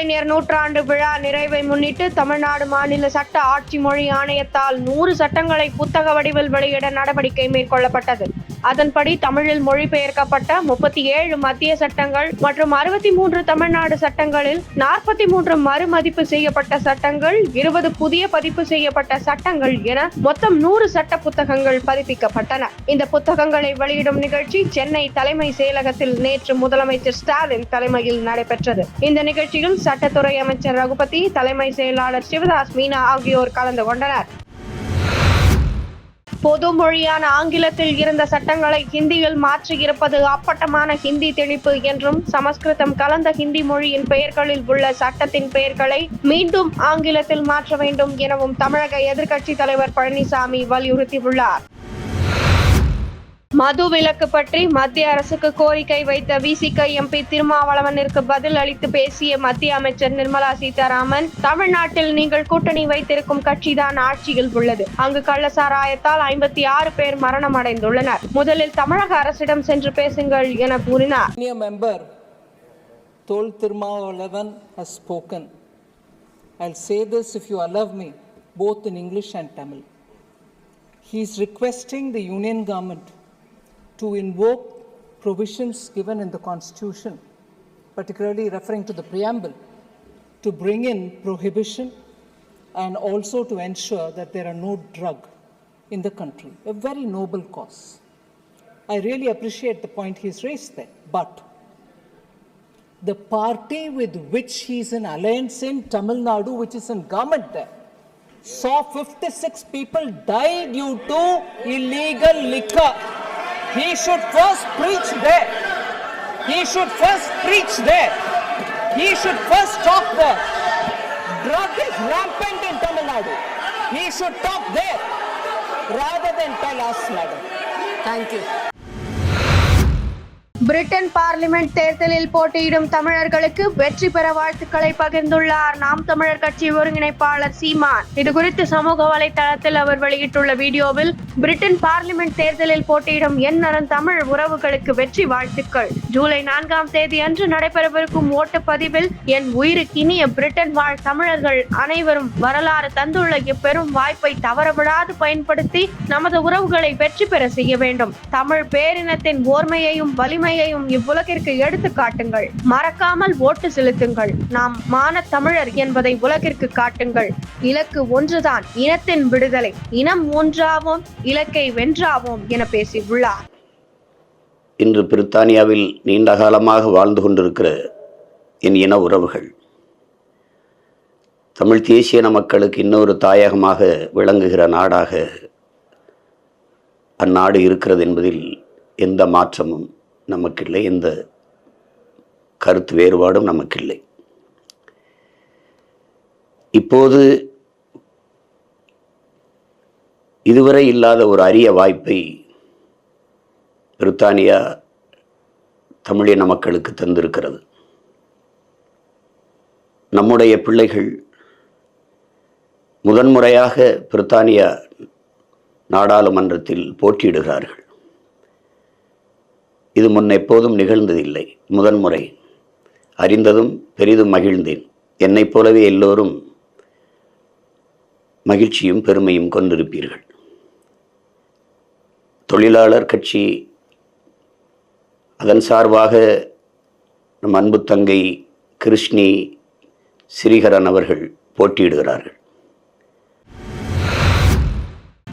கலைஞர் நூற்றாண்டு விழா நிறைவை முன்னிட்டு தமிழ்நாடு மாநில சட்ட ஆட்சி மொழி ஆணையத்தால் நூறு சட்டங்களை புத்தக வடிவில் வெளியிட நடவடிக்கை மேற்கொள்ளப்பட்டது. அதன்படி தமிழில் மொழிபெயர்க்கப்பட்ட முப்பத்தி ஏழு மத்திய சட்டங்கள் மற்றும் அறுபத்தி மூன்று தமிழ்நாடு சட்டங்களில் நாற்பத்தி மூன்று மறுமதிப்பு செய்யப்பட்ட சட்டங்கள் இருபது புதிய பதிப்பு செய்யப்பட்ட சட்டங்கள் என மொத்தம் நூறு சட்ட புத்தகங்கள் பதிப்பிக்கப்பட்டன. இந்த புத்தகங்களை வெளியிடும் நிகழ்ச்சி சென்னை தலைமை செயலகத்தில் நேற்று முதலமைச்சர் ஸ்டாலின் தலைமையில் நடைபெற்றது. இந்த நிகழ்ச்சியில் சட்டத்துறை அமைச்சர் ரகுபதி தலைமை செயலாளர் சிவதாஸ் மீனா ஆகியோர் கலந்து கொண்டனர். பொது மொழியான ஆங்கிலத்தில் இருந்த சட்டங்களை ஹிந்தியில் மாற்றியிருப்பது அப்பட்டமான ஹிந்தி திணிப்பு என்றும் சமஸ்கிருதம் கலந்த ஹிந்தி மொழியின் பெயர்களில் உள்ள சட்டத்தின் பெயர்களை மீண்டும் ஆங்கிலத்தில் மாற்ற வேண்டும் எனவும் தமிழக எதிர்க்கட்சி தலைவர் பழனிசாமி வலியுறுத்தியுள்ளார். மது விலக்கு பற்றி மத்திய அரசுக்கு கோரிக்கை வைத்த விசிக எம்பி திருமாவளவனிற்கு பதில் அளித்து பேசிய மத்திய அமைச்சர் நிர்மலா சீதாராமன் தமிழ்நாட்டில் நீங்கள் கூட்டணி வைத்திருக்கும் கட்சிதான் ஆட்சியில் உள்ளது அங்கு கள்ளசாராயத்தால் ஐம்பத்தி ஆறு பேர் மரணம் அடைந்துள்ளனர் முதலில் தமிழக அரசிடம் சென்று பேசுங்கள் என கூறினார் member Thol Thirumavalavan Tirumalavan has spoken. I'll say this if you allow me, both in English and Tamil. He is requesting the Union government to invoke provisions given in the Constitution, particularly referring to the preamble, to bring in prohibition and also to ensure that there are no drug in the country. A very noble cause. I really appreciate the point he's raised there. But the party with which he's in alliance in Tamil Nadu, which is in government there, saw 56 people die due to illegal liquor. He should first preach there. He should first preach there. He should first talk there. Drug is rampant in Tamil Nadu. He should talk there rather than tell us, madam. Thank you. Britain parliament தேர்தலில் போட்டியிடும் தமிழர்களுக்கு வெற்றி பெற வாழ்த்துக்களை பகிர்ந்துள்ளார். நாம் தமிழர் கட்சி ஒருங்கிணைப்பாளர் சீமான். இதுகுறித்து சமூக வலைதளத்தில் அவர் வெளியிட்டுள்ள வீடியோவில் பிரிட்டன் பார்லிமெண்ட் தேர்தலில் போட்டியிடும் என் தமிழ் உறவுகளுக்கு வெற்றி வாழ்த்துக்கள். ஜூலை நான்காம் தேதி அன்று நடைபெறவிருக்கும் ஓட்டுப்பதிவில் என் உயிருக்கினிய பிரிட்டன் வாழ் தமிழர்கள் அனைவரும் வரலாறு தந்துள்ள இப்பெரும் வாய்ப்பை தவறவிடாது பயன்படுத்தி நமது உறவுகளை வெற்றி பெற செய்ய வேண்டும். தமிழ் பேரினத்தின் ஓர்மையையும் வலிமையையும் இவ்வுலகிற்கு எடுத்து காட்டுங்கள். மறக்காமல் ஓட்டு செலுத்துங்கள். நாம் மான தமிழர் என்பதை உலகிற்கு காட்டுங்கள். இலக்கு ஒன்றுதான் இனத்தின் விடுதலை. இனம் ஒன்றாவோம் இலக்கை வென்றாவோம் என பேசியுள்ளார். இன்று பிரித்தானியாவில் நீண்ட காலமாக வாழ்ந்து கொண்டிருக்கிற என் இன உறவுகள். தமிழ் தேசிய மக்களுக்கு இன்னொரு தாயகமாக விளங்குகிற நாடாக அந்நாடு இருக்கிறது என்பதில் எந்த மாற்றமும் நமக்கில்லை. எந்த கருத்து வேறுபாடும் நமக்கில்லை. இப்போது இதுவரை இல்லாத ஒரு அரிய வாய்ப்பை பிரித்தானியா தமிழின மக்களுக்கு தந்திருக்கிறது. நம்முடைய பிள்ளைகள் முதன்முறையாக பிரித்தானியா நாடாளுமன்றத்தில் போட்டியிடுகிறார்கள். இது முன் எப்போதும் நிகழ்ந்ததில்லை. முதன்முறை அறிந்ததும் பெரிதும் மகிழ்ந்தேன். என்னைப் போலவே எல்லோரும் மகிழ்ச்சியும் பெருமையும் கொண்டிருப்பீர்கள். தொழிலாளர் கட்சி அதன் சார்பாக நம் அன்பு தங்கை கிருஷ்ணி ஸ்ரீகரன் அவர்கள் போட்டியிடுகிறார்கள்.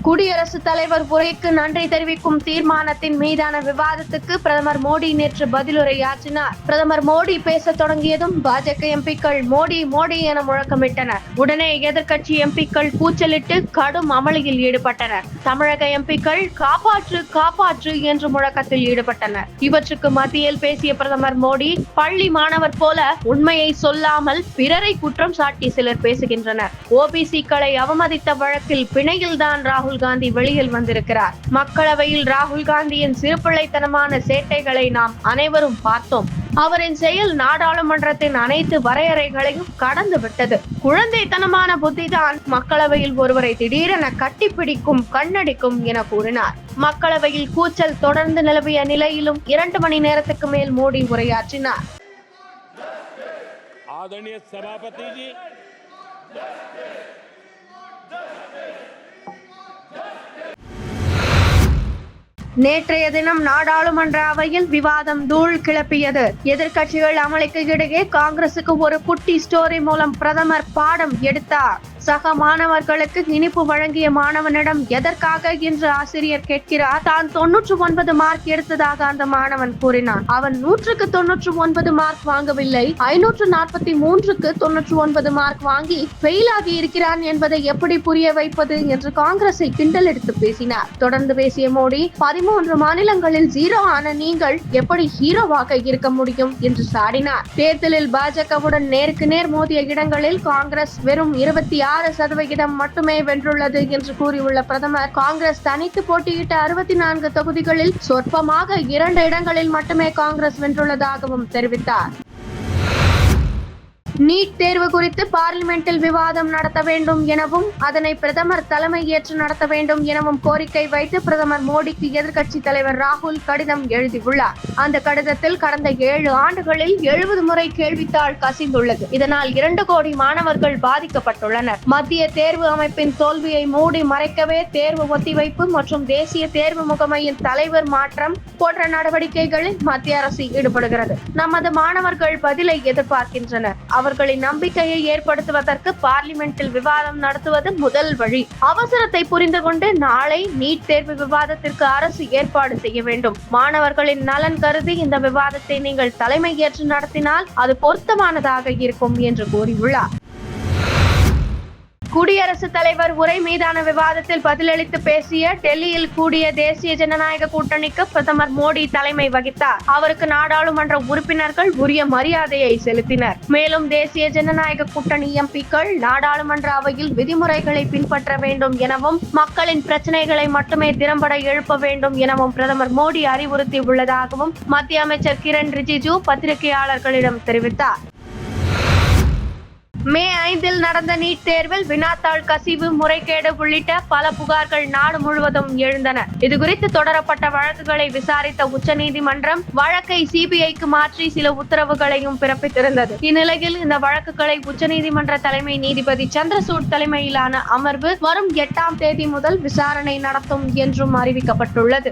குடியரசுத் தலைவர் உரைக்கு நன்றி தெரிவிக்கும் தீர்மானத்தின் மீதான விவாதத்துக்கு பிரதமர் மோடி நேற்று பதிலுரையாற்றினார். பிரதமர் மோடி பேசத் தொடங்கியதும் பாஜக எம்பிக்கள் மோடி மோடி என முழக்கமிட்டனர். உடனே எதிர்க்கட்சி எம்பிக்கள் கூச்சலிட்டு கடும் அமளியில் ஈடுபட்டனர். தமிழக எம்பிக்கள் காப்பாற்று காப்பாற்று என்று முழக்கத்தில் ஈடுபட்டனர். இவற்றுக்கு மத்தியில் பேசிய பிரதமர் மோடி பள்ளி மாணவர் போல உண்மையை சொல்லாமல் பிறரை குற்றம் சாட்டி சிலர் பேசுகின்றனர். ஓபிசிக்களை அவமதித்த வழக்கில் பிணையில்தான் ராகுல் ராகுல் காந்தி வெளியில் வந்திருக்கிறார். மக்களவையில் ராகுல் காந்தியின் சிறுபிள்ளைத்தனமான சேட்டைகளை நாம் அனைவரும் பார்த்தோம். அவரின் செயல் நாடாளுமன்றத்தின் அனைத்து வரையறைகளையும் கடந்து விட்டது. குழந்தைத்தனமான புத்திதான் மக்களவையில் ஒருவரை திடீரென கட்டிப்பிடிக்கும் கண்ணடிக்கும் என கூறினார். மக்களவையில் கூச்சல் தொடர்ந்து நிலவிய நிலையிலும் இரண்டு மணி நேரத்துக்கு மேல் மோடி உரையாற்றினார். ஆதனிய சபாபதி நேற்றைய தினம் நாடாளுமன்ற அவையில் விவாதம் தூள் கிளப்பியது. எதிர்க்கட்சிகள் அமளிக்கு இடையே காங்கிரசுக்கு ஒரு குட்டி ஸ்டோரி மூலம் பிரதமர் பாடம் எடுத்தார். சக மாணவர்களுக்கு இனிப்பு வழங்கிய மாணவனிடம் எதற்காக என்று ஆசிரியர் கேட்கிறார்? தான் தொன்னூற்று ஒன்பது மார்க் எடுத்ததாக அந்த மாணவன் கூறினான். அவன் நூற்றுக்கு தொன்னூற்று ஒன்பது மார்க் வாங்கவில்லை. ஐநூற்று நாற்பத்தி மூன்றுக்கு தொன்னூற்று ஒன்பது மார்க் வாங்கி ஃபெயில் ஆகி இருக்கிறான் என்பதை எப்படி புரிய வைப்பது என்று காங்கிரஸை கிண்டல் எடுத்து பேசினார். தொடர்ந்து பேசிய மோடி பதிமூன்று மாநிலங்களில் ஜீரோ ஆன நீங்கள் எப்படி ஹீரோவாக இருக்க முடியும்? என்று சாடினார். தேர்தலில் பாஜகவுடன் நேருக்கு நேர் மோதிய இடங்களில் காங்கிரஸ் வெறும் இருபத்தி ஆறு ஆறு சதவிகிதம் மட்டுமே வென்றுள்ளது என்று கூறியுள்ள பிரதமர் காங்கிரஸ் தனித்து போட்டியிட்ட அறுபத்தி நான்கு தொகுதிகளில் சொற்பமாக இரண்டு இடங்களில் மட்டுமே காங்கிரஸ் வென்றுள்ளதாகவும் தெரிவித்தார். நீட் தேர்வு குறித்து பார்லிமெண்டில் விவாதம் நடத்த வேண்டும் எனவும் அதனை பிரதமர் தலைமை ஏற்று நடத்த வேண்டும் எனவும் கோரிக்கை வைத்து பிரதமர் மோடிக்கு எதிர்க்கட்சி தலைவர் ராகுல் கடிதம் எழுதியுள்ளார். அந்த கடிதத்தில் கடந்த ஏழு ஆண்டுகளில் எழுபது முறை கேள்வித்தாள் கசிந்துள்ளது. இதனால் இரண்டு கோடி மாணவர்கள் பாதிக்கப்பட்டுள்ளனர். மத்திய தேர்வு அமைப்பின் தோல்வியை மூடி மறைக்கவே தேர்வு ஒத்திவைப்பு மற்றும் தேசிய தேர்வு முகமையின் தலைவர் மாற்றம் போன்ற நடவடிக்கைகளில் மத்திய அரசு ஈடுபடுகிறது. நமது மாணவர்கள் பதிலை எதிர்பார்க்கின்றனர். அவர்களின் நம்பிக்கையை ஏற்படுத்துவதற்கு பார்லிமெண்டில் விவாதம் நடத்துவது முதல் வழி. அவசரத்தை புரிந்து கொண்டு நாளை நீட் தேர்வு விவாதத்திற்கு அரசு ஏற்பாடு செய்ய வேண்டும். மாணவர்களின் நலன்கள் கருதி இந்த விவாதத்தை நீங்கள் தலைமை ஏற்று நடத்தினால் அது பொருத்தமானதாக இருக்கும் என்று கூறியுள்ளார். குடியரசுத் தலைவர் உரை மீதான விவாதத்தில் பதிலளித்து பேசிய டெல்லியில் கூடிய தேசிய ஜனநாயக கூட்டணிக்கு பிரதமர் மோடி தலைமை வகித்தார். அவருக்கு நாடாளுமன்ற உறுப்பினர்கள் உரிய மரியாதையை செலுத்தினர். மேலும் தேசிய ஜனநாயக கூட்டணி எம்பிக்கள் நாடாளுமன்ற அவையில் விதிமுறைகளை பின்பற்ற வேண்டும் எனவும் மக்களின் பிரச்சனைகளை மட்டுமே திறம்பட எழுப்ப வேண்டும் எனவும் பிரதமர் மோடி அறிவுறுத்தி உள்ளதாகவும் மத்திய அமைச்சர் கிரண் ரிஜிஜு பத்திரிகையாளர்களிடம் தெரிவித்தார். மே ஐந்தில் நடந்த நீட் தேர்வில் வினாத்தாள் கசிவு முறைகேடு உள்ளிட்ட பல புகார்கள் நாடு முழுவதும் எழுந்தன. இதுகுறித்து தொடரப்பட்ட வழக்குகளை விசாரித்த உச்சநீதிமன்றம் வழக்கை சிபிஐக்கு மாற்றி சில உத்தரவுகளையும் பிறப்பித்திருந்தது. இந்நிலையில் இந்த வழக்குகளை உச்சநீதிமன்ற தலைமை நீதிபதி சந்திரசூட் தலைமையிலான அமர்வு வரும் எட்டாம் தேதி முதல் விசாரணை நடத்தும் என்றும் அறிவிக்கப்பட்டுள்ளது.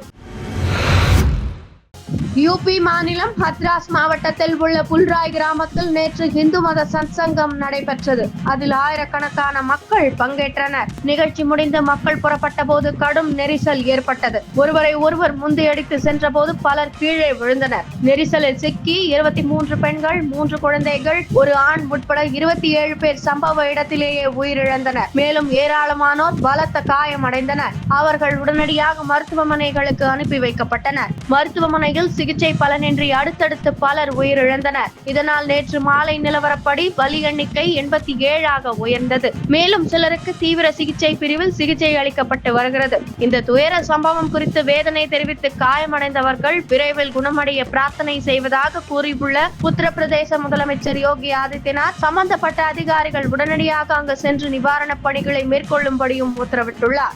யூபி மாநிலம் ஹத்ராஸ் மாவட்டத்தில் உள்ள புல்ராய் கிராமத்தில் நேற்று இந்து மத சத்சங்கம் நடைபெற்றது. அதில் ஆயிரக்கணக்கான மக்கள் பங்கேற்றனர். நிகழ்ச்சி முடிந்து மக்கள் புறப்பட்ட போது கடும் நெரிசல் ஏற்பட்டது. ஒருவரை ஒருவர் முந்தியடித்து சென்றபோது பலர் கீழே விழுந்தனர். நெரிசலில் சிக்கி இருபத்தி மூன்று பெண்கள் மூன்று குழந்தைகள் ஒரு ஆண் உட்பட இருபத்தி ஏழு பேர் சம்பவ இடத்திலேயே உயிரிழந்தனர். மேலும் ஏராளமானோர் பலத்த காயமடைந்தனர். அவர்கள் உடனடியாக மருத்துவமனைகளுக்கு அனுப்பி வைக்கப்பட்டனர். மருத்துவமனையில் சிகிச்சை பலனின்றி அடுத்தடுத்து பலர் உயிரிழந்தனர். இதனால் நேற்று மாலை நிலவரப்படி பலி எண்ணிக்கை எண்பத்தி ஏழாக உயர்ந்தது. மேலும் சிலருக்கு தீவிர சிகிச்சை பிரிவில் சிகிச்சை அளிக்கப்பட்டு வருகிறது. இந்த துயர சம்பவம் குறித்து வேதனை தெரிவித்து காயமடைந்தவர்கள் விரைவில் குணமடைய பிரார்த்தனை செய்வதாக கூறியுள்ள உத்தரப்பிரதேச முதலமைச்சர் யோகி ஆதித்யநாத் சம்பந்தப்பட்ட அதிகாரிகள் உடனடியாக அங்கு சென்று நிவாரணப் பணிகளை மேற்கொள்ளும்படியும் உத்தரவிட்டுள்ளார்.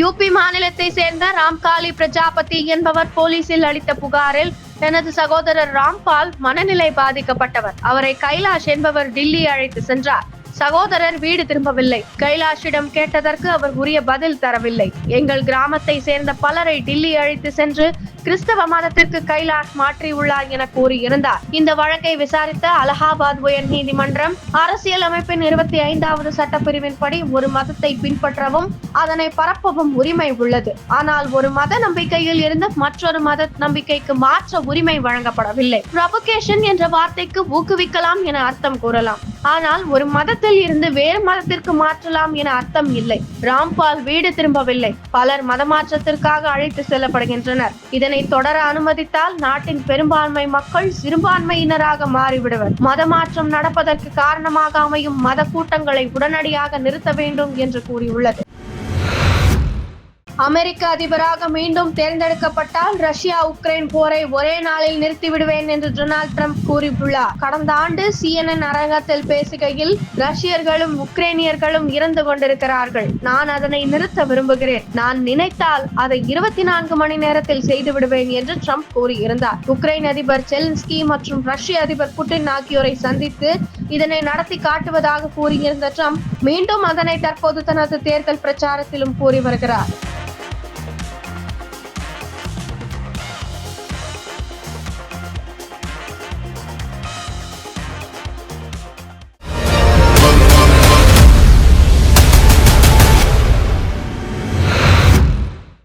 யூபி மாநிலத்தை சேர்ந்த ராம்காலி பிரஜாபதி என்பவர் போலீசில் அளித்த புகாரில் தனது சகோதரர் ராம்பால் மனநிலை பாதிக்கப்பட்டவர். அவரை கைலாஷ் என்பவர் டில்லி அழைத்து சென்றார். சகோதரர் வீடு திரும்பவில்லை. கைலாஷிடம் கேட்டதற்கு அவர் உரிய பதில் தரவில்லை. எங்கள் கிராமத்தை சேர்ந்த பலரை டில்லி அழைத்து சென்று கிறிஸ்தவ மதத்திற்கு கைலாஷ் மாற்றியுள்ளார் என கூறியிருந்தார். இந்த வழக்கை விசாரித்த அலகாபாத் உயர் நீதிமன்றம் அரசியல் அமைப்பின் இருபத்தி ஐந்தாவது சட்டப்பிரிவின்படி ஒரு மதத்தை பின்பற்றவும் அதனை பரப்பவும் உரிமை உள்ளது. ஆனால் ஒரு மத நம்பிக்கையில் இருந்து மற்றொரு மத நம்பிக்கைக்கு மாற்ற உரிமை வழங்கப்படவில்லை. பிரபுகேஷன் என்ற வார்த்தைக்கு ஊக்குவிக்கலாம் என அர்த்தம் கூறலாம். ஆனால் ஒரு மதத்தில் இருந்து வேறு மதத்திற்கு மாற்றலாம் என அர்த்தம் இல்லை. ராம்பால் வீடு திரும்பவில்லை. பலர் மதமாற்றத்திற்காக அழைத்து செல்லப்படுகின்றனர். இதனை தொடர அனுமதித்தால் நாட்டின் பெரும்பான்மை மக்கள் சிறுபான்மையினராக மாறிவிடுவர். மதமாற்றம் நடப்பதற்கு காரணமாக அமையும் மத கூட்டங்களை உடனடியாக நிறுத்த வேண்டும் என்று கூறியுள்ளது. அமெரிக்க அதிபராக மீண்டும் தேர்ந்தெடுக்கப்பட்டால் ரஷ்யா உக்ரைன் போரை ஒரே நாளில் நிறுத்திவிடுவேன் என்று டொனால்ட் ட்ரம்ப் கூறியுள்ளார். கடந்த ஆண்டு சிஎன்என் அரங்கத்தில் பேசுகையில் ரஷ்யர்களும் உக்ரைனியர்களும் இறந்து கொண்டிருக்கிறார்கள். நான் அதனை நிறுத்த விரும்புகிறேன். நான் நினைத்தால் அதை இருபத்தி நான்கு மணி நேரத்தில் செய்து விடுவேன் என்று ட்ரம்ப் கூறியிருந்தார். உக்ரைன் அதிபர் செலின்ஸ்கி மற்றும் ரஷ்ய அதிபர் புட்டின் ஆகியோரை சந்தித்து இதனை நடத்தி காட்டுவதாக கூறியிருந்த ட்ரம்ப் மீண்டும் அதனை தற்போது தனது தேர்தல் பிரச்சாரத்திலும் கூறி வருகிறார்.